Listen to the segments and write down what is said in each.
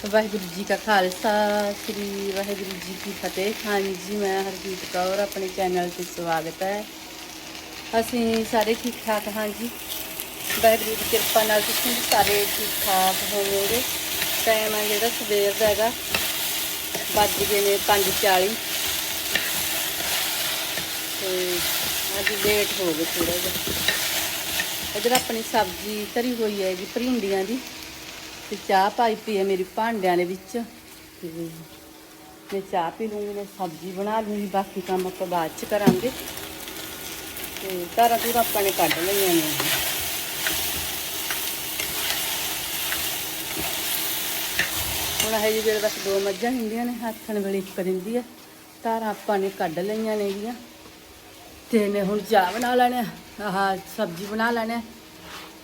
ਵਾਹਿਗੁਰੂ ਜੀ ਕਾ ਖਾਲਸਾ, ਸ੍ਰੀ ਵਾਹਿਗੁਰੂ ਜੀ ਕੀ ਫਤਿਹ। ਹਾਂਜੀ ਮੈਂ ਹਰਜੀਤ ਕੌਰ, ਆਪਣੇ ਚੈਨਲ ਤੇ ਸਵਾਗਤ ਹੈ। ਅਸੀਂ ਸਾਰੇ ਠੀਕ ਠਾਕ ਹਾਂ ਜੀ। ਵਾਹਿਗੁਰੂ ਦੀ ਕਿਰਪਾ ਨਾਲ ਤੁਸੀਂ ਵੀ ਸਾਰੇ ਠੀਕ ਠਾਕ ਹੋਵੋਗੇ। ਟਾਈਮ ਆ ਜਿਹੜਾ ਸਵੇਰ ਦਾ ਹੈਗਾ, ਵੱਜ ਗਏ ਨੇ 5:40 ਤੇ ਅੱਜ ਲੇਟ ਹੋ ਗਏ ਥੋੜਾ ਜਿਹਾ। ਇਧਰ ਆਪਣੀ ਸਬਜ਼ੀ ਧਰੀ ਹੋਈ ਹੈ ਜੀ ਭਰਿੰਡੀਆਂ ਦੀ। ਤੇ ਚਾਹ ਪਾਈ ਪਈ ਹੈ ਮੇਰੀ ਭਾਂਡਿਆਂ ਦੇ ਵਿੱਚ। ਤੇ ਮੈਂ ਚਾਹ ਪੀ ਲੂੰਗੀ, ਮੈਂ ਸਬਜ਼ੀ ਬਣਾ ਲੂੰਗੀ, ਬਾਕੀ ਕੰਮ ਆਪਾਂ ਬਾਅਦ ਚ ਕਰਾਂਗੇ। ਤੇ ਤਾਰਾਂ ਤੂੰ ਆਪਾਂ ਨੇ ਕੱਢ ਲਈਆਂ ਨੇ। ਹੁਣ ਇਹ ਜੀ ਵੇਲੇ ਬਸ ਦੋ ਮੱਝਾਂ ਹੁੰਦੀਆਂ ਨੇ ਹੱਥਣ ਵੇਲੇ ਇੱਕ ਦਿੰਦੀ ਹੈ। ਤਾਰਾਂ ਆਪਾਂ ਨੇ ਕੱਢ ਲਈਆਂ ਨੇ ਨੇਗੀਆਂ। ਤੇ ਮੈਂ ਹੁਣ ਚਾਹ ਬਣਾ ਲੈਣੇ ਆਹ ਸਬਜ਼ੀ ਬਣਾ ਲੈਣੇ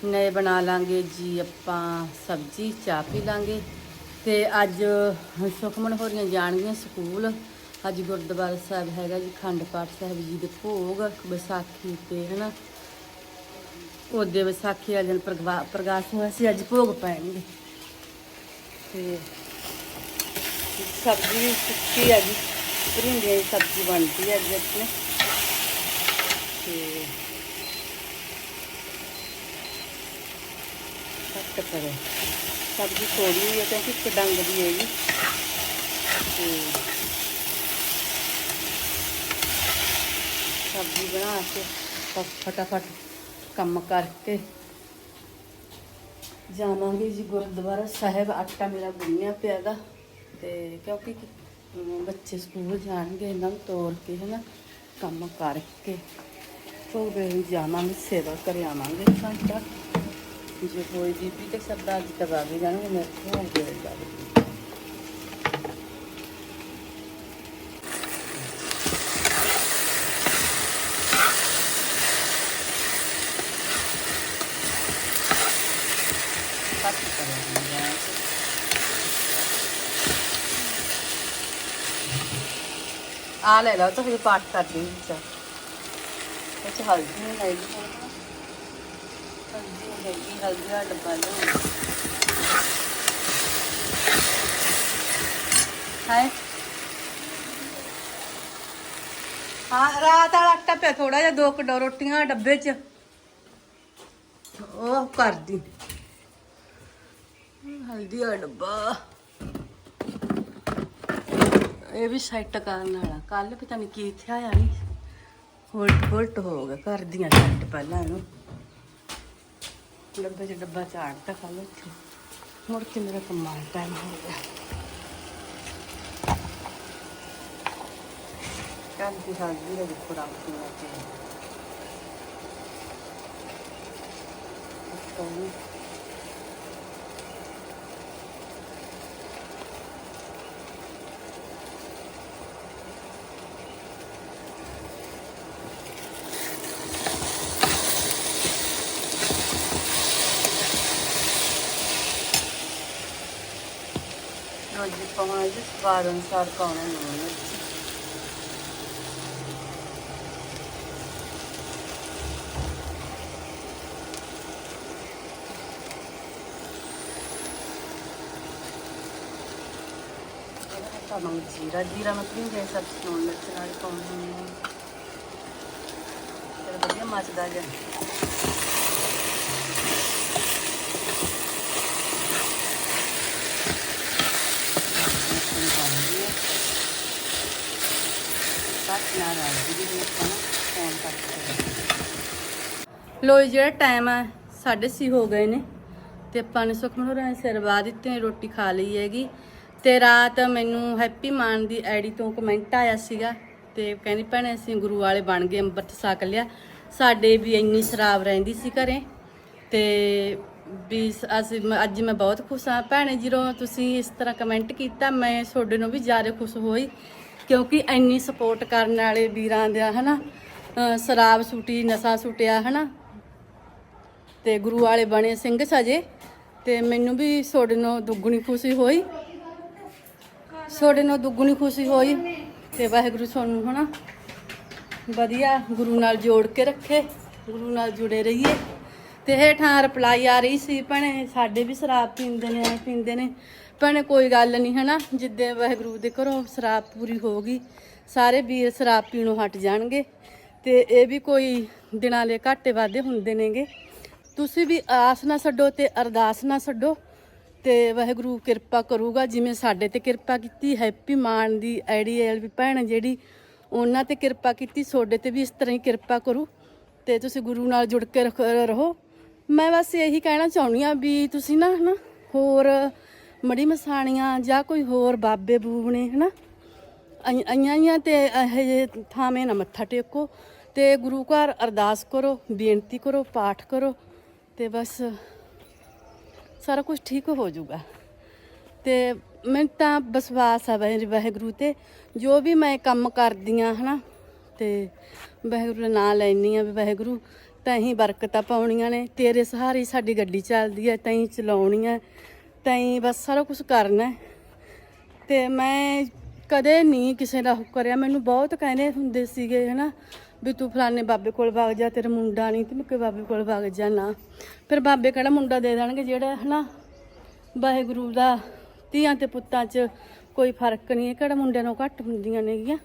ਨੇ ਬਣਾ ਲਾਂਗੇ ਜੀ, ਆਪਾਂ ਸਬਜ਼ੀ, ਚਾਹ ਪੀ ਲਾਂਗੇ। ਤੇ ਅੱਜ ਸੁਖਮਨ ਹੋਰੀਆਂ ਜਾਣਗੀਆਂ ਸਕੂਲ। ਅੱਜ ਗੁਰਦੁਆਰਾ ਸਾਹਿਬ ਹੈਗਾ ਜੀ, ਖੰਡ ਪਾਠ ਸਾਹਿਬ ਜੀ ਦੇ ਭੋਗ, ਵਿਸਾਖੀ ਤੇ ਹਨਾ ਉਹਦੇ ਵਿਸਾਖੀ ਵਾਲੇ ਦਿਨ ਪ੍ਰਗਵਾ- ਪ੍ਰਕਾਸ਼ ਹੋਇਆ ਸੀ, ਅੱਜ ਭੋਗ ਪੈਣਗੇ। ਤੇ ਸਬਜ਼ੀ ਸੁੱਕੀ ਆ ਜੀ ਭਰਿੰਡੀਆਂ ਦੀ ਸਬਜ਼ੀ ਬਣਦੀ ਹੈ ਅੱਜ ਆਪਣੇ। ਤੇ ਕੱਟ ਕਰੋ। ਸਬਜ਼ੀ ਥੋੜੀ ਹੋਈ ਹੈ ਕਿਉਂਕਿ ਇੱਕ ਡੰਗ ਦੀ ਹੈਗੀ ਤੇ ਸਬਜ਼ੀ ਬਣਾ ਕੇ ਫਟਾਫਟ ਕੰਮ ਕਰਕੇ ਜਾਵਾਂਗੇ ਜੀ ਗੁਰਦੁਆਰਾ ਸਾਹਿਬ। ਆਟਾ ਮੇਰਾ ਗੁੰਨਿਆ ਪਿਆ ਦਾ ਤੇ ਕਿਉਂਕਿ ਬੱਚੇ ਸਕੂਲ ਜਾਣਗੇ ਇਹਨਾਂ ਨੂੰ ਤੋਰ ਕੇ ਹਨਾ, ਕੰਮ ਕਰਕੇ। ਫਿਰ ਜਾਵਾਂਗੇ, ਸੇਵਾ ਕਰ ਆਵਾਂਗੇ ਘੰਟਾ। ਜੇ ਕੋਈ ਬੀਬੀ ਤੇ ਸਰਦਾਰ ਜੀ ਤੱਕ ਵੀ ਜਾਣਗੇ ਮੇਰੇ ਕੋਲ ਹੋ ਗਏ ਆ ਲੈ ਲਓ, ਤਾਂ ਫਿਰ ਪਾਠ ਕਰਦੀ ਲਈ ਵਿੱਚ ਹਲਦੀ ਨਹੀਂ ਹੈਗੀ। ਹਲਦੀ ਨਹੀਂ ਹੈਗੀ, ਹਲਦੀ ਦਾ ਡੱਬਾ ਲਿਆਓ ਹਾਏ ਹਾਂ, ਰਾਤ ਵਾਲਾ ਆਟਾ ਪਿਆ ਥੋੜਾ ਜਿਹਾ, ਦੋ ਕਿਲੋ ਰੋਟੀਆਂ ਡੱਬੇ 'ਚ। ਉਹ ਕਰਦੀ। ਹਲਦੀ ਦਾ ਡੱਬਾ। ਇਹ ਵੀ ਸੈੱਟ ਕਰਨ ਵਾਲਾ। ਕੱਲ ਪਤਾ ਨਹੀਂ ਕੀ ਇੱਥੇ ਆ ਨਹੀਂ ਹੋਲਟ ਹੋਲਟ ਹੋ ਗਿਆ, ਕਰਦੀਆਂ ਸੈੱਟ ਪਹਿਲਾਂ ਇਹਨੂੰ। ਡੱਬੇ 'ਚ ਡੱਬਾ ਝਾੜਤਾ ਕੱਲ ਇੱਥੇ। ਮੁੜ ਕੇ ਮੇਰਾ ਕੰਮਾਂ ਟਾਈਮ ਹੋ ਗਿਆ। ਕੱਲ ਦੀ ਹਾਜ਼ਰੀ ਦਾ ਦੇਖੋ ਰਾਤ ਨੂੰ ਪਾਉਣਾ ਜੀ ਸਵਾਦ ਅਨੁਸਾਰ ਪਾਉਣਾ ਲੂਣ ਮਿਰਚ ਪਾਵਾਂਗੇ ਜੀਰਾ ਜੀਰਾ ਮਤਲਬ ਜੇ ਸਬਜ਼ੀ ਨੂੰ ਮਿਰਚ ਨਾਲ ਪਾਉਣੀ ਹੁੰਦੀ ਹੈ ਫਿਰ ਵਧੀਆ ਮੱਚਦਾ ਜਾ ਲੋ ਜਿਹੜਾ ਟਾਈਮ ਆ 6:30 ਹੋ ਗਏ ਨੇ ਤੇ ਆਪਾਂ ਨੇ ਸੁਖਮਨ ਹੋਰਾਂ ਨੇ ਸਿਰ ਵਾ ਦਿੱਤੇ ਨੇ, ਰੋਟੀ ਖਾ ਲਈ ਹੈਗੀ। ਤੇ ਰਾਤ ਮੈਨੂੰ ਹੈਪੀ ਮਾਨ ਦੀ ਆਈਡੀ ਤੋਂ ਕਮੈਂਟ ਆਇਆ ਸੀਗਾ ਤੇ ਕਹਿੰਦੀ ਭੈਣੇ ਅਸੀਂ ਗੁਰੂ ਵਾਲੇ ਬਣ ਗਏ ਅੰਮ੍ਰਿਤ ਸਾਕ ਲਿਆ। ਸਾਡੇ ਵੀ ਇੰਨੀ ਸ਼ਰਾਬ ਰਹਿੰਦੀ ਸੀ ਘਰੇ ਤੇ ਵੀ ਅਸੀਂ ਅੱਜ ਮੈਂ ਬਹੁਤ ਖੁਸ਼ ਹਾਂ। ਭੈਣੇ ਜਦੋਂ ਤੁਸੀਂ ਇਸ ਤਰ੍ਹਾਂ ਕਮੈਂਟ ਕੀਤਾ ਮੈਂ ਤੁਹਾਡੇ ਨੂੰ ਵੀ ਜ਼ਿਆਦਾ ਖੁਸ਼ ਹੋਈ। ਕਿਉਂਕਿ ਇੰਨੀ ਸਪੋਰਟ ਕਰਨ ਵਾਲੇ ਵੀਰਾਂ ਦਾ, ਹਨਾ, ਅਹ, ਸ਼ਰਾਬ ਛੁੱਟੀ ਨਸ਼ਾ ਛੁੱਟਿਆ ਹਨਾ। ਤੇ ਗੁਰੂ ਵਾਲੇ ਬਣੇ ਸਿੰਘ ਸਜੇ, ਤੇ ਮੈਨੂੰ ਵੀ ਤੁਹਾਡੇ ਨਾਲ ਦੁੱਗਣੀ ਖੁਸ਼ੀ ਹੋਈ। ਤੁਹਾਡੇ ਨਾਲ ਦੁੱਗਣੀ ਖੁਸ਼ੀ ਹੋਈ ਤੇ ਵਾਹਿਗੁਰੂ ਤੁਹਾਨੂੰ, ਹਨਾ, ਵਧੀਆ ਗੁਰੂ ਨਾਲ ਜੋੜ ਕੇ ਰੱਖੇ, ਗੁਰੂ ਨਾਲ ਜੁੜੇ ਰਹੀਏ। ਤੇ ਹੇਠਾਂ ਰਿਪਲਾਈ ਆ ਰਹੀ ਸੀ ਭੈਣੇ, ਸਾਡੇ ਵੀ ਸ਼ਰਾਬ ਪੀਂਦੇ ਨੇ ਪੀਂਦੇ ਨੇ। ਭੈਣੇ ਕੋਈ ਗੱਲ ਨਹੀਂ, ਹਨਾ? ਜਿੱਦੇ ਵਾਹਿਗੁਰੂ ਦੇ ਘਰੋਂ ਸ਼ਰਾਬ ਪੂਰੀ ਹੋਗੀ ਸਾਰੇ ਵੀਰ ਸ਼ਰਾਬ ਪੀਣੋਂ ਹਟ ਜਾਣਗੇ ਤੇ ਇਹ ਵੀ ਕੋਈ ਦਿਨਾਂ ਲਈ ਘਾਟੇ ਵਾਧੇ ਹੁੰਦੇ ਨੇਗੇ। ਤੁਸੀਂ ਵੀ ਆਸ ਨਾ ਛੱਡੋ ਤੇ ਅਰਦਾਸ ਨਾ ਛੱਡੋ ਤੇ ਵਾਹਿਗੁਰੂ ਕਿਰਪਾ ਕਰੂਗਾ, ਜਿਵੇਂ ਸਾਡੇ ਤੇ ਕਿਰਪਾ ਕੀਤੀ, ਹੈਪੀ ਮਾਨ ਦੀ ਆਈਡੀਐਲ ਵੀ ਭੈਣ ਜਿਹੜੀ ਉਹਨਾਂ ਤੇ ਕਿਰਪਾ ਕੀਤੀ, ਤੁਹਾਡੇ ਤੇ ਵੀ ਇਸ ਤਰ੍ਹਾਂ ਹੀ ਕਿਰਪਾ ਕਰੂ ਤੇ ਤੁਸੀਂ ਗੁਰੂ ਨਾਲ ਜੁੜ ਕੇ ਰਖ- ਰਹੋ। ਮੈਂ ਬਸ ਇਹੀ ਕਹਿਣਾ ਚਾਹੁੰਦੀ ਆ ਵੀ ਤੁਸੀਂ ਨਾ, ਹਨਾ, ਹੋਰ ਮੜੀ ਮਸਾਣੀਆਂ ਜਾਂ ਕੋਈ ਹੋਰ ਬਾਬੇ ਬੂਬਣੇ ਹਨਾ? ਆਈ- ਆਈਆਂ ਆਈਆਂ ਤੇ ਇਹ ਜਿਹੇ ਥਾਵੇਂ ਨਾ ਮੱਥਾ ਟੇਕੋ ਤੇ ਗੁਰੂ ਘਰ ਅਰਦਾਸ ਕਰੋ, ਬੇਨਤੀ ਕਰੋ, ਪਾਠ ਕਰੋ ਤੇ ਬਸ ਸਾਰਾ ਕੁਝ ਠੀਕ ਹੋ ਜਾਊਗਾ। ਤੇ ਮੈਨੂੰ ਤਾਂ ਵਿਸ਼ਵਾਸ ਆ ਵਾਹਿ- ਵਾਹਿਗੁਰੂ ਤੇ, ਜੋ ਵੀ ਮੈਂ ਕੰਮ ਕਰਦੀ ਆ, ਹਨਾ? ਤੇ ਵਾਹਿਗੁਰੂ ਦਾ ਨਾਮ ਲੈਣੀ ਆ ਵੀ ਵਾਹਿਗੁਰੂ ਤਾਂ ਹੀ ਬਰਕਤਾਂ ਪਾਉਣੀਆਂ ਨੇ, ਤੇਰੇ ਸਹਾਰੇ ਸਾਡੀ ਗੱਡੀ ਚੱਲਦੀ ਹੈ ਤੈਂ ਹੀ ਚਲਾਉਣੀ ਹੈ ਤਾਂ ਹੀ ਬਸ ਸਾਰਾ ਕੁਝ ਕਰਨਾ ਹੈ। ਤੇ ਮੈਂ ਕਦੇ ਨਹੀਂ ਕਿਸੇ ਦਾ ਉਹ ਕਰਿਆ। ਮੈਨੂੰ ਬਹੁਤ ਕਹਿੰਦੇ ਹੁੰਦੇ ਸੀਗੇ, ਹਨਾ, ਵੀ ਤੂੰ ਫਲਾਣੇ ਬਾਬੇ ਕੋਲ ਵਗ ਜਾ, ਤੇਰਾ ਮੁੰਡਾ ਨਹੀਂ ਤੇ ਮੈਂ ਕਿ ਬਾਬੇ ਕੋਲ ਵਗ ਜਾ ਨਾ। ਫਿਰ ਬਾਬੇ ਕਿਹੜਾ ਮੁੰਡਾ ਦੇ ਦੇਣਗੇ ਜਿਹੜਾ, ਹਨਾ, ਵਾਹਿਗੁਰੂ ਦਾ ਧੀਆਂ ਤੇ ਪੁੱਤਾਂ 'ਚ ਕੋਈ ਫ਼ਰਕ ਨਹੀਂ ਹੈ, ਕਿਹੜਾ ਮੁੰਡਿਆਂ ਨੂੰ ਘੱਟ ਹੁੰਦੀਆਂ ਨੇਗੀਆਂ।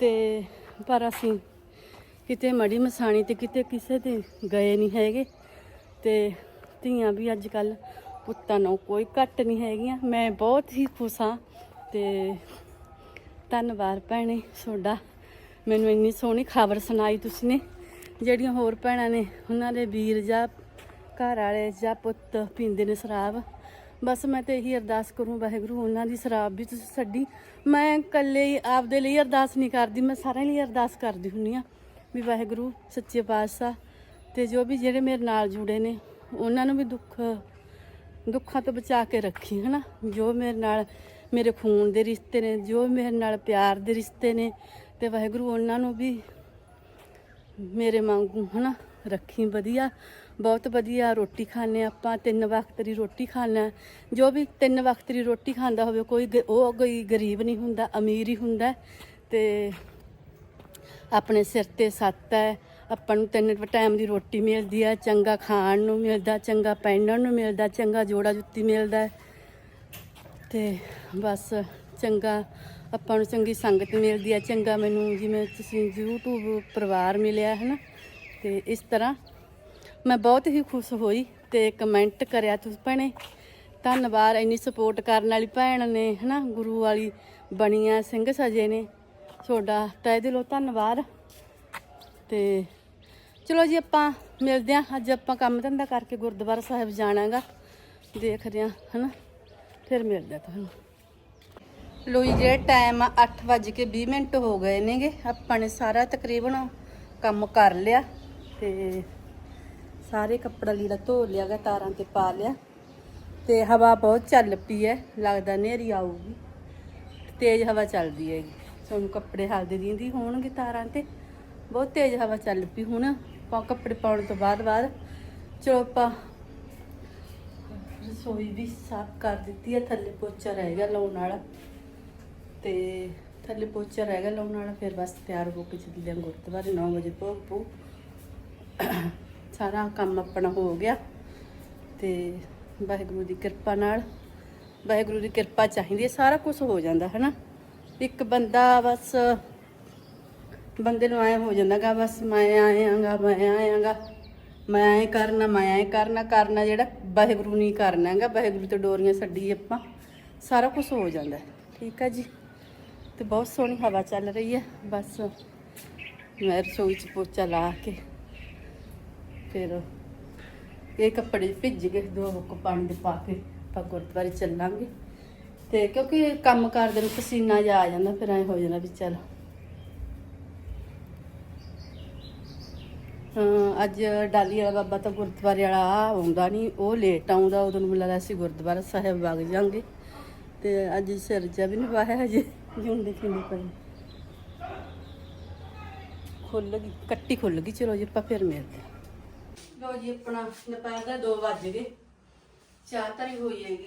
ਤੇ ਪਰ ਅਸੀਂ ਕਿਤੇ ਮੜੀ ਮਸਾਣੀ ਤੇ ਕਿਤੇ ਕਿਸੇ ਤੇ ਗਏ ਨਹੀਂ ਹੈਗੇ। ਤੇ ਧੀਆਂ ਵੀ ਅੱਜ ਕੱਲ ਪੁੱਤਾਂ ਨੂੰ ਕੋਈ ਘੱਟ ਨਹੀਂ ਹੈਗੀਆਂ। ਮੈਂ ਬਹੁਤ ਹੀ ਖੁਸ਼ ਹਾਂ ਤੇ ਧੰਨਵਾਦ ਭੈਣੇ ਤੁਹਾਡਾ। ਮੈਨੂੰ ਇੰਨੀ ਸੋਹਣੀ ਖਬਰ ਸੁਣਾਈ ਤੁਸੀਂ ਨੇ। ਜਿਹੜੀਆਂ ਹੋਰ ਭੈਣਾਂ ਨੇ, ਉਹਨਾਂ ਦੇ ਵੀਰ ਜਾਂ ਘਰ ਵਾਲੇ ਜਾਂ ਪੁੱਤ ਪੀਂਦੇ ਨੇ ਸ਼ਰਾਬ। ਬਸ ਮੈਂ ਤੇ ਇਹੀ ਅਰਦਾਸ ਕਰੂੰ, ਵਾਹਿਗੁਰੂ ਉਹਨਾਂ ਦੀ ਸ਼ਰਾਬ ਵੀ ਤੁਸੀਂ ਛੱਡੀ। ਮੈਂ ਇਕੱਲੇ ਹੀ ਆਪਦੇ ਲਈ ਅਰਦਾਸ ਨਹੀਂ ਕਰਦੀ, ਮੈਂ ਸਾਰਿਆਂ ਲਈ ਅਰਦਾਸ ਕਰਦੀ ਹੁੰਨੀ ਆ ਵੀ ਵਾਹਿਗੁਰੂ, ਸੱਚੇ ਪਾਤਸ਼ਾਹ ਤੇ ਜੋ ਵੀ ਜਿਹੜੇ ਮੇਰੇ ਨਾਲ ਜੁੜੇ ਨੇ, ਉਹਨਾਂ ਨੂੰ ਵੀ ਦੁੱਖ ਦੁੱਖਾਂ ਤੋਂ ਬਚਾ ਕੇ ਰੱਖੀ, ਹਨਾ? ਜੋ ਮੇਰੇ ਨਾਲ ਮੇਰੇ ਖੂਨ ਦੇ ਰਿਸ਼ਤੇ ਨੇ, ਜੋ ਮੇਰੇ ਨਾਲ ਪਿਆਰ ਦੇ ਰਿਸ਼ਤੇ ਨੇ, ਤੇ ਵਾਹਿਗੁਰੂ ਉਹਨਾਂ ਨੂੰ ਵੀ ਮੇਰੇ ਵਾਂਗੂ, ਹਨਾ? ਰੱਖੀ ਵਧੀਆ, ਬਹੁਤ ਵਧੀਆ ਰੋਟੀ ਖਾਣੇ ਆਪਾਂ, ਤਿੰਨ ਵਕਤ ਦੀ ਰੋਟੀ ਖਾਣਾ ਜੋ ਵੀ ਤਿੰਨ ਵਕਤ ਦੀ ਰੋਟੀ ਖਾਂਦਾ ਹੋਵੇ, ਕੋਈ ਗ- ਉਹ ਕੋਈ ਗਰੀਬ ਨਹੀਂ ਹੁੰਦਾ, ਅਮੀਰ ਹੀ ਹੁੰਦਾ। ਤੇ ਆਪਣੇ ਸਿਰ ਤੇ ਸੱਤ ਹੈ ਆਪਾਂ ਨੂੰ ਤਿੰਨ ਟਾਈਮ ਦੀ ਰੋਟੀ ਮਿਲਦੀ ਹੈ ਚੰਗਾ ਖਾਣ ਨੂੰ ਮਿਲਦਾ, ਚੰਗਾ ਪਹਿਨਣ ਨੂੰ ਮਿਲਦਾ, ਚੰਗਾ ਜੋੜਾ ਜੁੱਤੀ ਮਿਲਦਾ ਹੈ। ਤੇ ਬਸ ਚੰਗਾ ਆਪਾਂ ਨੂੰ ਚੰਗੀ ਸੰਗਤ ਮਿਲਦੀ ਹੈ ਚੰਗਾ ਮੈਨੂੰ ਜਿਵੇਂ ਤੁਸੀਂ YouTube ਪਰਿਵਾਰ ਮਿਲਿਆ ਹੈ ਨਾ ਤੇ ਇਸ ਤਰ੍ਹਾਂ ਮੈਂ ਬਹੁਤ ਹੀ ਖੁਸ਼ ਹੋਈ ਤੇ ਕਮੈਂਟ ਕਰਿਆ ਤੁਸੀਂ ਭੈਣੇ, ਧੰਨਵਾਦ ਇੰਨੀ ਸਪੋਰਟ ਕਰਨ ਵਾਲੀ ਭੈਣ ਨੇ ਹਨਾ, ਗੁਰੂ ਵਾਲੀ ਬਣੀਆਂ ਸਿੰਘ ਸਜੇ ਨੇ, ਤੁਹਾਡਾ ਤਹਿ ਦਿਲੋਂ ਧੰਨਵਾਦ ਤੇ ਚਲੋ ਜੀ ਆਪਾਂ ਮਿਲਦੇ ਹਾਂ। ਅੱਜ ਆਪਾਂ ਕੰਮ ਧੰਦਾ ਕਰਕੇ ਗੁਰਦੁਆਰਾ ਸਾਹਿਬ ਜਾਣਾਗਾ। ਦੇਖਦੇ ਹਾਂ, ਹਨਾ? ਫਿਰ ਮਿਲਦੇ ਹਾਂ ਤੁਹਾਨੂੰ। ਲੋ ਜੀ, ਜਿਹੜਾ ਟਾਈਮ ਆ 8:20 ਮਿੰਟ ਹੋ ਗਏ ਨੇਗੇ। ਆਪਾਂ ਨੇ ਸਾਰਾ ਤਕਰੀਬਨ ਕੰਮ ਕਰ ਲਿਆ ਤੇ ਸਾਰੇ ਕੱਪੜਾ ਲੀੜਾ ਧੋ ਲਿਆ ਗਾ, ਤਾਰਾਂ ਤੇ ਪਾ ਲਿਆ। ਤੇ ਹਵਾ ਬਹੁਤ ਚੱਲ ਪਈ ਹੈ ਲੱਗਦਾ ਨੇਰੀ ਆਊਗੀ। ਤੇਜ਼ ਹਵਾ ਚੱਲਦੀ ਹੈਗੀ। ਤੁਹਾਨੂੰ ਕੱਪੜੇ ਹਲਦੇ ਦੀਂਦੀ ਹੋਣਗੇ ਤਾਰਾਂ ਤੇ। ਬਹੁਤ ਤੇਜ਼ ਹਵਾ ਚੱਲ ਪਈ ਹੁਣ। ਆਪਾਂ ਕੱਪੜੇ ਪਾਉਣ ਤੋਂ ਬਾਅਦ ਬਾਅਦ ਚਲੋ ਆਪਾਂ ਰਸੋਈ ਵੀ ਸਾਫ਼ ਕਰ ਦਿੱਤੀ ਹੈ, ਥੱਲੇ ਪੋਚਾ ਰਹਿ ਗਿਆ ਲਾਉਣ ਵਾਲਾ। ਤੇ ਥੱਲੇ ਪੋਚਾ ਰਹਿ ਗਿਆ ਲਾਉਣ ਵਾਲਾ, ਫਿਰ ਬਸ ਤਿਆਰ ਹੋ ਕੇ ਚੱਲੇ ਗੁਰਦੁਆਰੇ 9 ਵਜੇ ਭੋਗ ਪੂ ਸਾਰਾ ਕੰਮ ਆਪਣਾ ਹੋ ਗਿਆ ਤੇ ਵਾਹਿਗੁਰੂ ਦੀ ਕਿਰਪਾ ਨਾਲ, ਵਾਹਿਗੁਰੂ ਦੀ ਕਿਰਪਾ ਚਾਹੀਦੀ ਹੈ, ਸਾਰਾ ਕੁਝ ਹੋ ਜਾਂਦਾ ਹੈ ਨਾ ਇੱਕ ਬੰਦਾ ਬਸ ਬੰਦੇ ਨੂੰ ਆਇਆ ਹੋ ਜਾਂਦਾਗਾ, ਬਸ ਮੈਂ ਆਇਆਗਾ ਮੈਂ ਆਇਆਗਾ ਮੈਂ ਐ ਕਰਨਾ, ਮੈਂ ਐ ਕਰਨਾ ਕਰਨਾ ਜਿਹੜਾ ਵਾਹਿਗੁਰੂ ਨਹੀਂ ਕਰਨਾ ਕਰਨਾਗਾ ਵਾਹਿਗੁਰੂ ਤੇ ਡੋਰੀਆਂ ਛੱਡੀ ਆਪਾਂ, ਸਾਰਾ ਕੁਝ ਹੋ ਜਾਂਦਾ। ਠੀਕ ਹੈ ਜੀ? ਤੇ ਬਹੁਤ ਸੋਹਣੀ ਹਵਾ ਚੱਲ ਰਹੀ ਹੈ ਬਸ ਮੈਂ ਰਸੋਈ ਚ ਪੋਚਾ ਲਾ ਕੇ ਫਿਰ ਇਹ ਕੱਪੜੇ ਭਿੱਜ ਗਏ, ਦੋ ਮੁੱਕ ਪਾਣੀ ਦੇ ਪਾ ਕੇ ਆਪਾਂ ਗੁਰਦੁਆਰੇ ਚੱਲਾਂਗੇ। ਤੇ ਕਿਉਂਕਿ ਕੰਮ ਕਰਦੇ ਨੂੰ ਪਸੀਨਾ ਜਿਹਾ ਆ ਜਾਂਦਾ, ਫਿਰ ਐ ਹੋ ਜਾਂਦਾ ਵੀ ਚੱਲ ਅੱਜ ਡਾਲੀ ਵਾਲਾ ਬਾਬਾ ਤਾਂ ਗੁਰਦੁਆਰੇ ਵਾਲਾ ਆਉਂਦਾ ਨਹੀਂ, ਉਹ ਲੇਟ ਆਉਂਦਾ, ਉਦੋਂ ਨੂੰ ਮਿਲਦਾ ਸੀ ਗੁਰਦੁਆਰਾ ਸਾਹਿਬ ਵਗ ਜਾਂਗੇ ਤੇ ਅੱਜ ਸਿਰ ਜਿਹਾ ਵੀ ਨਹੀਂ ਵਾਹਿਆ ਹਜੇ ਜਿਉਂਦੇ ਕਿੰਨੇ ਪਈ। ਖੁੱਲ ਗਈ, ਕੱਟੀ ਖੁੱਲ ਗਈ, ਚਲੋ ਜੀ ਆਪਾਂ ਫਿਰ ਮਿਲਦੇ ਹਾਂ। ਜੀ, ਆਪਣਾ ਦੁਪਹਿਰ ਦਾ 2 ਵੱਜ ਗਏ। ਚਾਹ ਧਰੀ ਹੋਈ ਹੈਗੀ।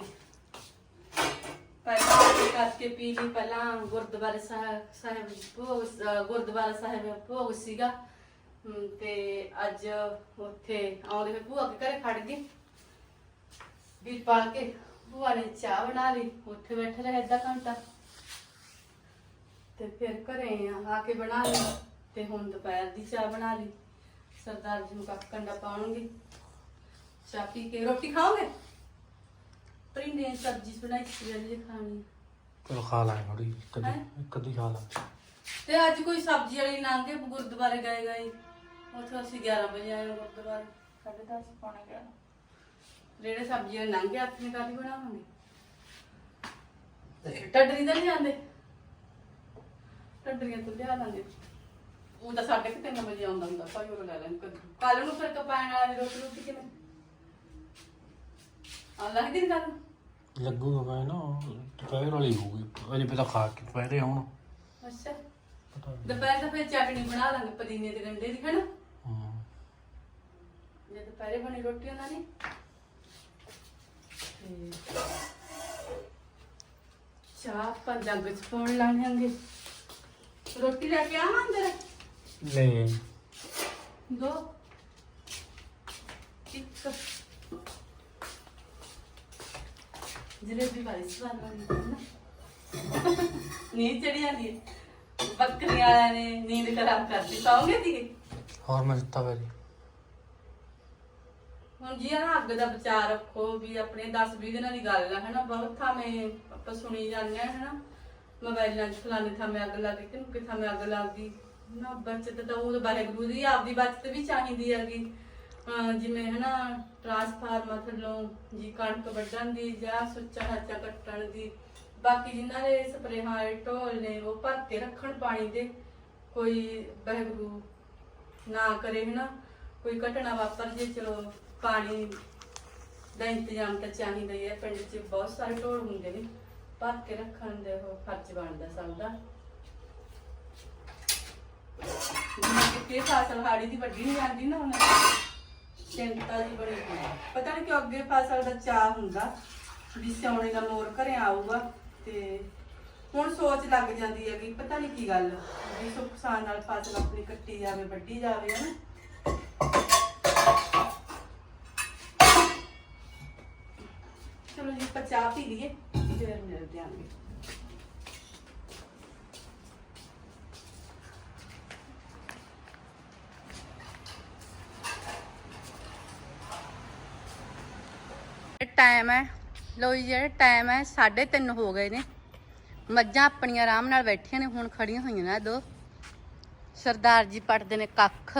ਪਹਿਲਾਂ ਕਰਕੇ ਪੀ ਲਈ, ਪਹਿਲਾਂ ਗੁਰਦੁਆਰੇ ਸਾਹਿਬ ਸਾਹਿਬ, ਭੋਗ ਗੁਰਦੁਆਰਾ ਸਾਹਿਬ ਭੋਗ ਸੀਗਾ। ਹਮ, ਤੇ ਅੱਜ ਉੱਥੇ ਆਉਂਦੇ ਫਿਰ ਭੂਆ ਕੇ ਘਰੇ ਖੜ ਗਏ ਵੀਰਪਾਲ ਕੇ ਭੂਆ ਨੇ ਚਾਹ ਬਣਾ ਲਈ ਉੱਥੇ ਬੈਠੇ ਰਹੇ ਅੱਧਾ ਘੰਟਾ। ਤੇ ਫਿਰ ਘਰੇ ਆ ਆ ਕੇ ਬਣਾ ਲਈ ਤੇ ਹੁਣ ਦੁਪਹਿਰ ਦੀ ਚਾਹ ਬਣਾ ਲਈ। ਸਰਦਾਰ ਜੀ ਨੂੰ ਕੱਪ ਕੰਡਾ ਪਾਉਣਗੇ। ਚਾਹ ਪੀ ਕੇ ਰੋਟੀ ਖਾਓਗੇ? ਪਰਿੰਦੇ ਦੀ ਸਬਜ਼ੀ ਬਣਾਈ ਸੀ ਜਿਹੜੀ ਖਾਣੀ ਚਲ ਖਾ ਲਾਂਗੇ ਥੋੜੀ ਕਦੀ ਹੈਂ? ਕਦੀ ਖਾ ਲਾਂਗੇ ਤੇ ਅੱਜ ਕੋਈ ਸਬਜ਼ੀ ਵਾਲੀ ਲੰਘੇ ਗੁਰਦੁਆਰੇ ਗਏ ਗਏ। ਉੱਥੇ ਅਸੀਂ 11 ਵਜੇ ਆਏ ਗੁਰਦੁਆਰੇ। ਸਾਢੇ ਦਸ ਪੌਣੇ 11 ਜਿਹੜੇ ਸਬਜ਼ੀ ਵਾਲੇ ਲੰਘੇ ਆਪਣੇ ਕਾਹਦੀ ਬਣਾਵਾਂਗੇ। ਤੇ ਟੱਡਰੀ ਤਾਂ ਨਹੀਂ ਜਾਂਦੇ? ਟੱਡਰੀਆਂ ਤੋਂ ਲਿਆ ਲਾਂਗੇ। ਉਹ ਤਾਂ ਸਾਡੇ ਕਿਤੇ 3 ਵਜੇ ਆਉਂਦਾ ਹੁੰਦਾ ਭਾਈ ਉਹ ਲੈ ਲੈਣ ਕੱਲ ਨੂੰ ਫਿਰ ਕਪਾਣ ਵਾਲੀ ਰੋਟੀ ਰੋਟੀ ਕਿਵੇਂ? ਆ ਲੱਗਦੀ ਨੀ ਗੱਲ? ਲੱਗੂਗਾ ਮੈਂ ਨਾ ਦੁਪਹਿਰ ਵਾਲੀ ਹੋਊਗੀ। ਅਜੇ ਪਤਾ ਖਾ ਕੇ ਦੁਪਹਿਰੇ ਹੁਣ ਅੱਛਾ। ਦੁਪਹਿਰ ਤਾਂ ਫਿਰ ਚਟਣੀ ਬਣਾ ਲਾਂਗੇ ਪੁਦੀਨੇ ਦੇ ਗੰਡੇ ਦੀ ਹਨਾ। ਜੇ ਦੁਪਹਿਰੇ ਬਣੀ ਰੋਟੀ ਉਹਨਾਂ ਨੇ ਤੇ ਚਾਹ ਆਪਾਂ ਜੱਗ ਚ ਪਾਉਣ ਲਾਣਾਂਗੇ ਰੋਟੀ ਲੈ ਕੇ ਆਵਾਂ ਅੰਦਰ? ਨਹੀਂ। ਦੋ। ਇੱਕ। ਜਲੇਬੀ ਵਾਲੀ ਸਵਾਦ ਨਾ। ਨੀਂਦ ਚੜੀ ਜਾਂਦੀ ਹੈ। ਬੱਕਰੀਆਂ ਵਾਲਿਆਂ ਨੇ ਨੀਂਦ ਖਰਾਬ ਕਰਤੀ। ਸੌਂਗੇ ਦੀਏ ਹੋਰ ਮੈਂ ਦਿੱਤਾ ਵੈਰੀ ਹੁਣ ਜੀ ਆ ਅੱਗ ਦਾ ਬਚਾਅ ਰੱਖੋ ਵੀ ਆਪਣੇ 10 20 ਦਿਨਾਂ ਦੀ ਗੱਲ ਆ, ਹਨਾ? ਬਹੁਤ ਥਾਵੇਂ ਆਪਾਂ ਸੁਣੀ ਜਾਂਦੇ ਆ, ਹਨਾ? ਮੋਬਾਈਲਾਂ 'ਚ ਫਲਾਣੇ ਥਾਵੇਂ ਅੱਗ ਲੱਗ ਗਈ ਕਿਨੂੰ ਕਿ ਥਾਵੇਂ ਅੱਗ ਲੱਗ ਨਾ ਬਚਤ ਤਾਂ ਉਹ ਵਾਹਿਗੁਰੂ ਦੀ, ਆਪਦੀ ਬਚਤ ਵੀ ਚਾਹੀਦੀ ਹੈਗੀ। ਜਿਵੇਂ, ਹਨਾ? ਟਰਾਂਸਫਾਰਮਰ ਥੱਲੋਂ ਜੀ ਕਣਕ ਵੱਢਣ ਦੀ ਜਾਂ ਸੁੱਚਾ ਹਾਚਾ ਕੱਟਣ ਦੀ। ਬਾਕੀ ਜਿਨ੍ਹਾਂ ਦੇ ਸਪਰੇਹਾਂ ਵਾਲੇ ਢੋਲ ਨੇ, ਉਹ ਭਰ ਕੇ ਰੱਖਣ ਪਾਣੀ ਦੇ। ਕੋਈ ਵਾਹਿਗੁਰੂ ਨਾ ਕਰੇ, ਹਨਾ? ਕੋਈ ਘਟਨਾ ਵਾਪਰ ਜੇ, ਚਲੋ ਪਾਣੀ ਦਾ ਇੰਤਜ਼ਾਮ ਤਾਂ ਚਾਹੀਦਾ ਹੀ ਹੈ, ਪਿੰਡ 'ਚ ਬਹੁਤ ਸਾਰੇ ਢੋਲ ਹੁੰਦੇ ਨੇ, ਭਰ ਕੇ ਰੱਖਣ ਦੇ ਉਹ ਫਰਜ਼ ਬਣਦਾ ਸਭ ਦਾ ਕਿ ਫਸਲ ਹਾੜੀ ਦੀ ਵੱਡੀ ਨਹੀਂ ਜਾਂਦੀ ਨਾ ਹੁਣ, ਚਿੰਤਾ ਦੀ ਬੜੀ ਹੁੰਦੀ ਹੈ। ਪਤਾ ਨਹੀਂ ਕਿਉਂ ਅੱਗੇ ਫਸਲ ਦਾ ਚਾਹ ਹੁੰਦਾ ਵੀ ਸਿਉਣੇ ਦਾ ਮੋਰ ਘਰੇ ਆਊਗਾ ਤੇ ਹੁਣ ਸੋਚ ਲੱਗ ਜਾਂਦੀ ਹੈ ਕਿ ਪਤਾ ਨਹੀਂ ਕੀ ਗੱਲ, ਵੀ ਸੁੱਖ ਸਾਨ ਨਾਲ ਫਸਲ ਆਪਣੀ ਕੱਟੀ ਜਾਵੇ, ਵੱਢੀ ਜਾਵੇ, ਹਨਾ ਚਲੋ ਜੀ, ਆਪਾਂ ਚਾਹ ਪੀ ਲਈਏ, ਫਿਰ ਮਿਲਦੇ ਆਂਗੇ ਟਾਈਮ ਹੈ। ਲੋ ਜੀ, ਜਿਹੜਾ ਟਾਈਮ ਹੈ 3:30 ਹੋ ਗਏ ਨੇ। ਮੱਝਾਂ ਆਪਣੀਆਂ ਆਰਾਮ ਨਾਲ ਬੈਠੀਆਂ ਨੇ, ਹੁਣ ਖੜੀਆਂ ਹੋਈਆਂ ਨੇ, ਦੋ। ਸਰਦਾਰ ਜੀ ਪੱਟਦੇ ਨੇ ਕੱਖ।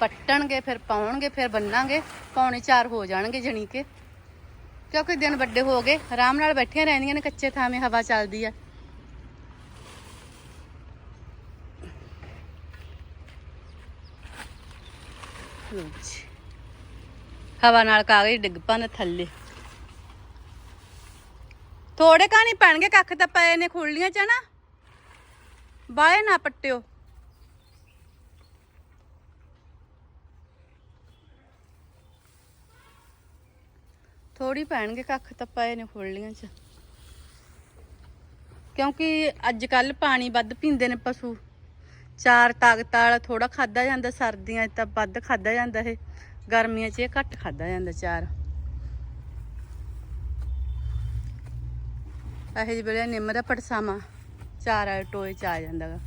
ਪੱਟਣਗੇ, ਫਿਰ ਪਾਉਣਗੇ, ਫਿਰ ਬੰਨਾਂਗੇ। ਪੌਣੇ 4 ਹੋ ਜਾਣਗੇ ਜਣੀ ਕੇ। ਕਿਉਂਕਿ ਦਿਨ ਵੱਡੇ ਹੋ ਗਏ? ਆਰਾਮ ਨਾਲ ਬੈਠੀਆਂ ਰਹਿੰਦੀਆਂ ਨੇ, ਕੱਚੇ ਥਾਵੇਂ ਹਵਾ ਚੱਲਦੀ ਆ। ਹਵਾ ਨਾਲ ਕਾਗਜ਼ ਡਿੱਗ ਪੈਂਦੇ ਥੱਲੇ। ਥੋੜੇ ਕਹਾਣੀ ਪੈਣਗੇ, ਕੱਖ ਤਾਂ ਪਏ ਨੇ ਖੁੱਲੀਆਂ ਚ ਨਾ। ਬਾਏ ਨਾ ਪੱਟਿਓ। ਥੋੜੀ ਪੈਣਗੇ, ਕੱਖ ਤਾਂ ਪਏ ਨੇ ਖੁੱਲੀਆਂ ਚ। ਕਿਉਂਕਿ ਅੱਜ ਕੱਲ ਪਾਣੀ ਵੱਧ ਪੀਂਦੇ ਨੇ ਪਸ਼ੂ। ਚਾਰ ਤਾਕਤ ਵਾਲਾ ਥੋੜਾ ਖਾਦਾ ਜਾਂਦਾ, ਸਰਦੀਆਂ 'ਚ ਤਾਂ ਵੱਧ ਖਾਦਾ ਜਾਂਦਾ ਇਹ। ਗਰਮੀਆਂ 'ਚ ਇਹ ਘੱਟ ਖਾਦਾ ਜਾਂਦਾ ਚਾਰ। ਇਹੋ ਜਿਹੇ ਵੇਲੇ ਨਿੰਮ ਦਾ ਪਟਸਾਮਾ ਚਾਰ ਵਾਲੇ ਟੋਏ 'ਚ ਆ ਜਾਂਦਾ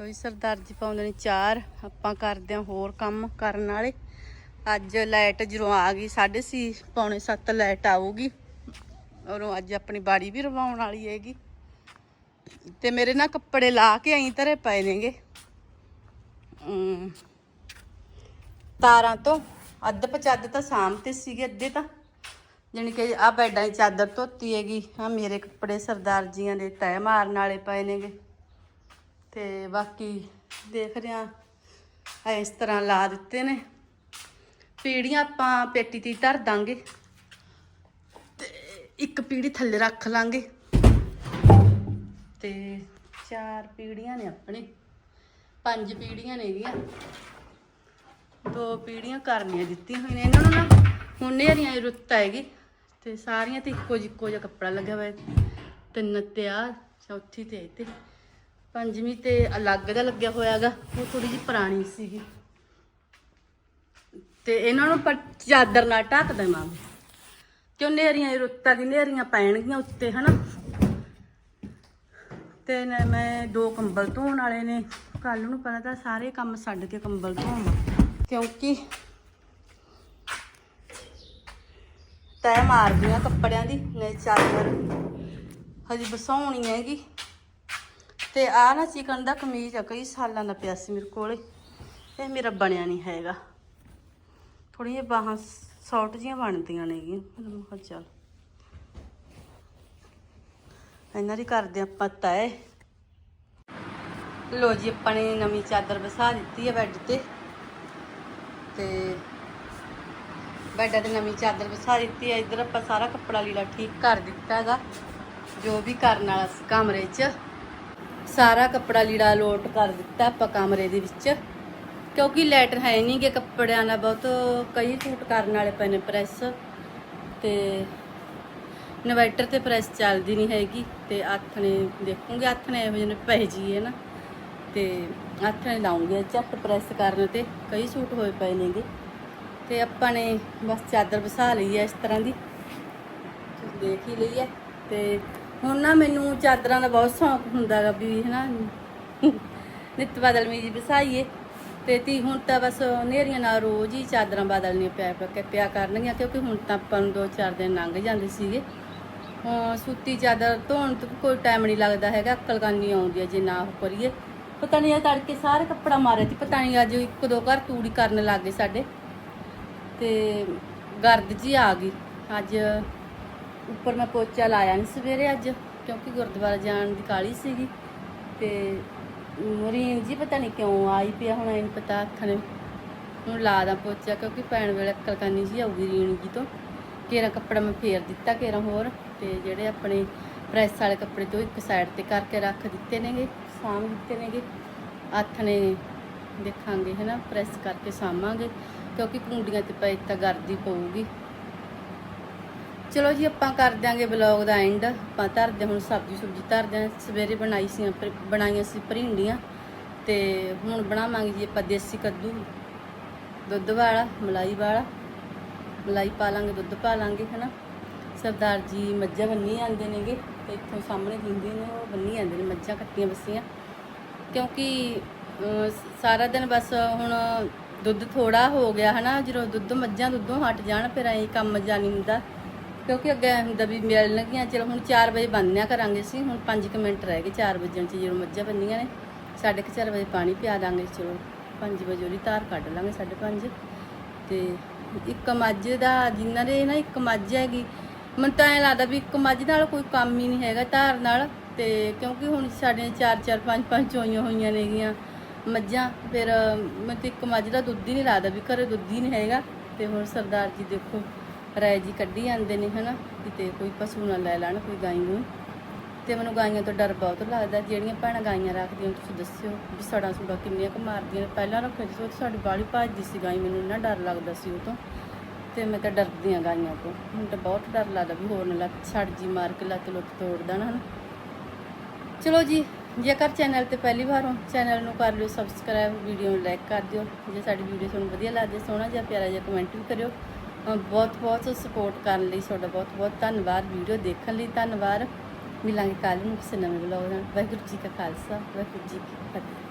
ਲੋਈ ਸਰਦਾਰ ਜੀ ਪਾਉਂਦੇ ਨੇ ਚਾਰ, ਆਪਾਂ ਕਰਦੇ ਹਾਂ ਹੋਰ ਕੰਮ ਕਰਨ ਵਾਲੇ। ਅੱਜ ਲਾਈਟ ਜਦੋਂ ਆ ਗਈ 6:30 ਪੌਣੇ 7 ਲਾਈਟ ਆਊਗੀ। ਔਰ ਅੱਜ ਆਪਣੀ ਬਾੜੀ ਵੀ ਰਵਾਉਣ ਵਾਲੀ ਹੈਗੀ। ਤੇ ਮੇਰੇ ਨਾ ਕੱਪੜੇ ਲਾ ਕੇ ਐਂ ਧਰੇ ਪਏ ਨੇਗੇ। ਤਾਰਾਂ ਤੋਂ ਅੱਧ ਪਚੱਧ ਤਾਂ ਸਾਹਮਣੇ ਸੀਗੇ ਅੱਧੇ ਤਾਂ। ਜਾਣੀ ਕਿ ਆ ਬੈਡਾਂ ਦੀ ਚਾਦਰ ਧੋਤੀ ਹੈਗੀ। ਆ ਮੇਰੇ ਕੱਪੜੇ ਸਰਦਾਰ ਜੀਆਂ ਦੇ ਤਹਿ ਮਾਰਨ ਵਾਲੇ ਪਏ ਨੇਗੇ। ਤੇ ਬਾਕੀ ਦੇਖ ਰਿਆਂ ਇਸ ਤਰ੍ਹਾਂ ਲਾ ਦਿੱਤੇ ਨੇ। ਪੀੜੀਆਂ ਆਪਾਂ ਪੇਟੀ ਤੇ ਧਰ ਦਾਂਗੇ। ਤੇ ਇੱਕ ਪੀੜੀ ਥੱਲੇ ਰੱਖ ਲਾਂਗੇ। ਤੇ ਚਾਰ ਪੀੜੀਆਂ ਨੇ ਆਪਣੇ। ਪੰਜ ਪੀੜੀਆਂ ਨੇਗੀਆਂ ਦੋ ਪੀੜੀਆਂ ਕਰਨੀਆਂ ਦਿੱਤੀਆਂ ਹੋਈਆਂ ਨੇ ਇਹਨਾਂ ਨੂੰ ਨਾ। ਹੁਣ ਨੇਰੀਆਂ ਦੀ ਰੁੱਤ ਆਏਗੀ। ਤੇ ਸਾਰੀਆਂ ਤੇ ਇੱਕੋ ਜਿੱਕੋ ਜਿਹਾ ਕੱਪੜਾ ਲੱਗਿਆ ਹੋਇਆ। ਤਿੰਨ ਤੇ ਆਹ ਚੌਥੀ ਤੇ ਤੇ ਪੰਜਵੀਂ ਤੇ ਅਲੱਗ ਦਾ ਲੱਗਿਆ ਹੋਇਆਗਾ, ਉਹ ਥੋੜੀ ਜਿਹੀ ਪੁਰਾਣੀ ਸੀਗੀ। ਤੇ ਇਹਨਾਂ ਨੂੰ ਪਰ ਚਾਦਰ ਨਾਲ ਢੱਕ ਦੇਵਾਂਗੇ। ਕਿਉਂ ਨੇਰੀਆਂ ਰੁੱਤਾਂ ਦੀ ਨੇਰੀਆਂ ਪੈਣਗੀਆਂ ਉੱਤੇ, ਹਨਾ? ਤੇ ਮੈਂ ਦੋ ਕੰਬਲ ਧੋਣ ਵਾਲੇ ਨੇ। ਕੱਲ ਨੂੰ ਪਤਾ ਤਾਂ ਸਾਰੇ ਕੰਮ ਛੱਡ ਕੇ ਕੰਬਲ ਧੋਵਾਂ ਕਿਉਂਕਿ ਤੈ ਮਾਰਦੀਆਂ ਕੱਪੜਿਆਂ ਦੀ ਨੇ ਚਾਦਰ ਹਜੇ ਬਸਾਉਣੀ ਹੈਗੀ। ਤੇ ਆ ਨਾ ਚਿਕਨ ਦਾ ਕਮੀਜ਼ ਆ, ਕਈ ਸਾਲਾਂ ਦਾ ਪਿਆ ਸੀ ਮੇਰੇ ਕੋਲ। ਇਹ ਮੇਰਾ ਬਣਿਆ ਨਹੀਂ ਹੈਗਾ। ਥੋੜੀਆਂ ਬਾਹਾਂ ਸ਼ਾਰਟ ਜੀਆਂ ਬਣਦੀਆਂ ਨੇਗੀਆਂ। ਮੈਨੂੰ ਮੈਂ ਕਿਹਾ ਚੱਲ। ਇਹਨਾਂ ਦੀ ਕਰਦੇ ਆਪਾਂ ਤੈਅ ਲੋ ਜੀ, ਆਪਾਂ ਨੇ ਨਵੀਂ ਚਾਦਰ ਵਸਾ ਦਿੱਤੀ ਹੈ ਬੈੱਡ ਤੇ। ਤੇ ਬੈੱਡ ਤੇ ਨਵੀਂ ਚਾਦਰ ਵਸਾ ਦਿੱਤੀ ਹੈ ਇੱਧਰ ਆਪਾਂ ਸਾਰਾ ਕੱਪੜਾ ਲੀੜਾ ਠੀਕ ਕਰ ਦਿੱਤਾ ਹੈਗਾ। ਜੋ ਵੀ ਕਰਨ ਵਾਲਾ ਸੀ ਕਮਰੇ 'ਚ। ਸਾਰਾ ਕੱਪੜਾ ਲੀੜਾ ਲੋਟ ਕਰ ਦਿੱਤਾ ਆਪਾਂ ਕਮਰੇ ਦੇ ਵਿੱਚ। ਕਿਉਂਕਿ ਲੈਟਰ ਹੈ ਨਹੀਂ ਗੇ ਕੱਪੜਿਆਂ ਦਾ, ਬਹੁਤ ਕਈ ਸੂਟ ਕਰਨ ਵਾਲੇ ਪਏ ਨੇ ਪ੍ਰੈਸ। ਤੇ ਇਨਵਰਟਰ ਤੇ ਪ੍ਰੈਸ ਚੱਲਦੀ ਨਹੀਂ ਹੈਗੀ ਤੇ ਹੱਥ ਨੇ, ਦੇਖੂਗੇ ਹੱਥ ਨੇ ਇਹੋ ਜਿਹੇ ਨੇ ਪੈ ਜੀ ਹੈ ਨਾ। ਤੇ ਹੱਥ ਨੇ ਲਾਉਂਗੇ ਝੱਟ ਪ੍ਰੈਸ ਕਰਨ ਤੇ ਕਈ ਸੂਟ ਹੋਏ ਪਏ ਨੇਗੇ ਤੇ ਆਪਾਂ ਨੇ ਬਸ ਚਾਦਰ ਵਸਾ ਲਈ ਹੈ ਇਸ ਤਰ੍ਹਾਂ ਦੀ। ਦੇਖ ਹੀ ਲਈ ਹੈ ਤੇ ਹੁਣ ਨਾ ਮੈਨੂੰ ਚਾਦਰਾਂ ਦਾ ਬਹੁਤ ਸ਼ੌਂਕ ਹੁੰਦਾਗਾ ਵੀ ਹਨਾ, ਨਿੱਤ ਬਦਲਵੀਂ ਜੀ ਵਿਛਾਈਏ ਤੇ ਤੀ ਹੁਣ ਤਾਂ ਬਸ ਨੇਰੀਆਂ ਨਾਲ ਰੋਜ਼ ਹੀ ਚਾਦਰਾਂ ਬਦਲਣੀਆਂ ਪਿਆ ਪਿਆ ਪਿਆ ਕਰਨਗੀਆਂ, ਕਿਉਂਕਿ ਹੁਣ ਤਾਂ ਆਪਾਂ ਨੂੰ ਦੋ ਚਾਰ ਦਿਨ ਲੰਘ ਜਾਂਦੇ ਸੀਗੇ। ਹਾਂ, ਸੂਤੀ ਚਾਦਰ ਧੋਣ ਤੋਂ ਕੋਈ ਟਾਈਮ ਨਹੀਂ ਲੱਗਦਾ ਹੈਗਾ, ਅਕਲ ਆਉਂਦੀ ਹੈ ਜੇ ਨਾ ਉਹ ਕਰੀਏ। ਪਤਾ ਨਹੀਂ ਇਹ ਤੜਕੇ ਸਾਰੇ ਕੱਪੜਾ ਮਾਰਿਆ ਸੀ, ਪਤਾ ਨਹੀਂ ਅੱਜ ਇੱਕ ਦੋ ਘਰ ਤੂੜੀ ਕਰਨ ਲੱਗ ਗਏ ਸਾਡੇ। ਤੇ ਗਰਦ ਜੀ ਆ ਗਈ। ਅੱਜ ਉੱਪਰ ਮੈਂ ਪੋਚਾ ਲਾਇਆ ਨਹੀਂ ਸਵੇਰੇ ਅੱਜ, ਕਿਉਂਕਿ ਗੁਰਦੁਆਰਾ ਜਾਣ ਦੀ ਕਾਲੀ ਸੀਗੀ। ਤੇ ਮਰੀਨ ਜੀ ਪਤਾ ਨਹੀਂ ਕਿਉਂ ਆਈ ਪਿਆ, ਹੁਣ ਇਹਨੂੰ ਪਤਾ ਹੱਥ ਨੇ। ਹੁਣ ਲਾ ਦਾਂ ਪੋਚਾ, ਕਿਉਂਕਿ ਪੈਣ ਵੇਲੇ ਕਲਕਾਨੀ ਜੀ ਆਊਗੀ ਰੀਣ ਜੀ ਤੋਂ। ਕੇਰਾ ਕੱਪੜਾ ਮੈਂ ਫੇਰ ਦਿੱਤਾ ਕੇਰਾ ਹੋਰ, ਤੇ ਜਿਹੜੇ ਆਪਣੇ ਪ੍ਰੈਸ ਵਾਲੇ ਕੱਪੜੇ ਤੋਂ ਇੱਕ ਸਾਈਡ ਤੇ ਕਰਕੇ ਰੱਖ ਦਿੱਤੇ ਨੇਗੇ, ਸਾਂਭ ਦਿੱਤੇ ਨੇਗੇ। ਹੱਥ ਨੇ ਦੇਖਾਂਗੇ ਹੈਨਾ, ਪ੍ਰੈਸ ਕਰਕੇ ਸਾਂਭਾਂਗੇ, ਕਿਉਂਕਿ ਕੁੰਡੀਆਂ ਤੇ ਪਏ ਤਾਂ ਗਰਦੀ ਪਊਗੀ। ਚਲੋ ਜੀ, ਆਪਾਂ ਕਰ ਦਿਆਂਗੇ ਬਲੌਗ ਦਾ ਐਂਡ ਆਪਾਂ ਧਰਦੇ ਹੁਣ ਸਬਜ਼ੀ ਸੁਬਜ਼ੀ ਧਰਦੇ ਸਵੇਰੇ ਬਣਾਈ ਸੀ ਬਣਾਈਆਂ ਸੀ ਭਰਿੰਡੀਆਂ ਤੇ ਹੁਣ ਬਣਾਵਾਂਗੇ ਜੀ ਆਪਾਂ ਦੇਸੀ ਕੱਦੂ, ਦੁੱਧ ਵਾਲਾ, ਮਲਾਈ ਵਾਲਾ। ਮਲਾਈ ਪਾ ਲਾਂਗੇ, ਦੁੱਧ ਪਾ ਲਾਂਗੇ, ਹਨਾ। ਸਰਦਾਰ ਜੀ ਮੱਝਾਂ ਬੰਨੀ ਜਾਂਦੇ ਨੇਗੇ, ਤੇ ਇੱਥੋਂ ਸਾਹਮਣੇ ਦਿੰਦੇ ਨੇ, ਉਹ ਬੰਨੀ ਜਾਂਦੇ ਨੇ, ਮੱਝਾਂ ਕੱਟੀਆਂ ਬੱਸੀਆਂ। ਕਿਉਂਕਿ ਸਾਰਾ ਦਿਨ ਬਸ ਹੁਣ ਦੁੱਧ ਥੋੜਾ ਹੋ ਗਿਆ, ਹਨਾ। ਜਦੋਂ ਦੁੱਧ ਮੱਝਾਂ ਦੁੱਧੋਂ ਹਟ ਜਾਣ, ਫਿਰ ਐਂ ਕੰਮ ਜਾ ਨਹੀਂ ਹੁੰਦਾ। ਕਿਉਂਕਿ ਅੱਗੇ ਹੁੰਦਾ ਵੀ ਮਿਲਣਗੀਆਂ ਚਲੋ ਹੁਣ 4 ਵਜੇ ਬੰਨਿਆ ਕਰਾਂਗੇ ਸੀ ਹੁਣ 5 ਮਿੰਟ ਰਹਿ ਗਏ 4 ਵਜਣ ਚ, ਜਦੋਂ ਮੱਝਾਂ ਬੰਨੀਆਂ ਨੇ, ਸਾਢੇ ਕੁ ਚਾਰ ਵਜੇ ਪਾਣੀ ਪਿਆ ਦਾਂਗੇ, ਚਲੋ 5 ਵਜੇ ਉਹਦੀ ਧਾਰ ਕੱਢ ਲਾਂਗੇ 5:30 ਤੇ ਇੱਕ ਮੱਝ ਦਾ ਜਿਨ੍ਹਾਂ ਦੇ ਨਾ ਇੱਕ ਮੱਝ ਹੈਗੀ, ਮੈਨੂੰ ਤਾਂ ਐਂ ਲੱਗਦਾ ਵੀ ਇੱਕ ਮੱਝ ਨਾਲ ਕੋਈ ਕੰਮ ਹੀ ਨਹੀਂ ਹੈਗਾ ਧਾਰ ਨਾਲ, ਤੇ ਕਿਉਂਕਿ ਹੁਣ ਸਾਡੇ 4 4 5 5 ਚੋਈਆਂ ਹੋਈਆਂ ਨੇਗੀਆਂ ਮੱਝਾਂ, ਫਿਰ ਮੈਨੂੰ ਤਾਂ ਇੱਕ ਮੱਝ ਦਾ ਦੁੱਧ ਹੀ ਨਹੀਂ ਲੱਗਦਾ ਵੀ ਘਰੇ ਦੁੱਧ ਹੀ ਨਹੀਂ ਹੈਗਾ। ਤੇ ਹੁਣ ਸਰਦਾਰ ਜੀ ਦੇਖੋ ਰਾਏ ਜੀ ਕੱਢੀ ਜਾਂਦੇ ਨੇ, ਹਨਾ? ਕਿਤੇ ਕੋਈ ਪਸ਼ੂ ਨਾ ਲੈ ਲੈਣ, ਕੋਈ ਗਾਈ ਨੂੰ। ਤੇ ਮੈਨੂੰ ਗਾਈਆਂ ਤੋਂ ਡਰ ਬਹੁਤ ਲੱਗਦਾ, ਜਿਹੜੀਆਂ ਭੈਣਾਂ ਗਾਈਆਂ ਰੱਖਦੀਆਂ ਤੁਸੀਂ ਦੱਸਿਓ ਵੀ ਸੜਾ ਸੁੜਾ ਕਿੰਨੀਆਂ ਕੁ ਮਾਰਦੀਆਂ ਨੇ। ਪਹਿਲਾਂ ਰੱਖਿਆ ਸੀ, ਉਹ ਸਾਡੀ ਬਾਲੀ ਭਾਜਦੀ ਸੀ ਗਾਈ, ਮੈਨੂੰ ਇੰਨਾ ਡਰ ਲੱਗਦਾ ਸੀ ਉਹ ਤੋਂ। ਤੇ ਮੈਂ ਤਾਂ ਡਰਦੀ ਆ ਗਾਈਆਂ ਤੋਂ। ਹੁਣ ਤਾਂ ਬਹੁਤ ਡਰ ਲੱਗਦਾ ਵੀ ਹੋਰ ਨਾ ਲੱਤ ਛੜ ਜੀ, ਮਾਰ ਕੇ ਲੱਤ ਲੁੱਤ ਤੋੜ ਦੇਣ, ਹਨ? ਚਲੋ ਜੀ, ਜੇਕਰ ਚੈਨਲ ਤੇ ਪਹਿਲੀ ਵਾਰ ਹੋ, ਚੈਨਲ ਨੂੰ ਕਰ ਲਿਓ ਸਬਸਕ੍ਰਾਈਬ, ਵੀਡੀਓ ਨੂੰ ਲਾਈਕ ਕਰ ਦਿਓ। ਜੇ ਸਾਡੀ ਵੀਡੀਓ ਤੁਹਾਨੂੰ ਵਧੀਆ ਲੱਗਦੀ ਸੋਹਣਾ ਜਿਹਾ, ਪਿਆਰਾ ਜਿਹਾ ਕਮੈਂਟ ਵੀ ਕਰਿਓ। ਬਹੁਤ ਬਹੁਤ ਸਪੋਰਟ ਕਰਨ ਲਈ ਤੁਹਾਡਾ ਬਹੁਤ ਬਹੁਤ ਧੰਨਵਾਦ। ਵੀਡੀਓ ਦੇਖਣ ਲਈ ਧੰਨਵਾਦ। ਮਿਲਾਂਗੇ ਕੱਲ੍ਹ ਨੂੰ ਕਿਸੇ ਨਵੇਂ ਵਲੌਗ ਨਾਲ। ਵਾਹਿਗੁਰੂ ਜੀ ਕਾ ਖਾਲਸਾ, ਵਾਹਿਗੁਰੂ ਜੀ ਕੀ ਫਤਿਹ।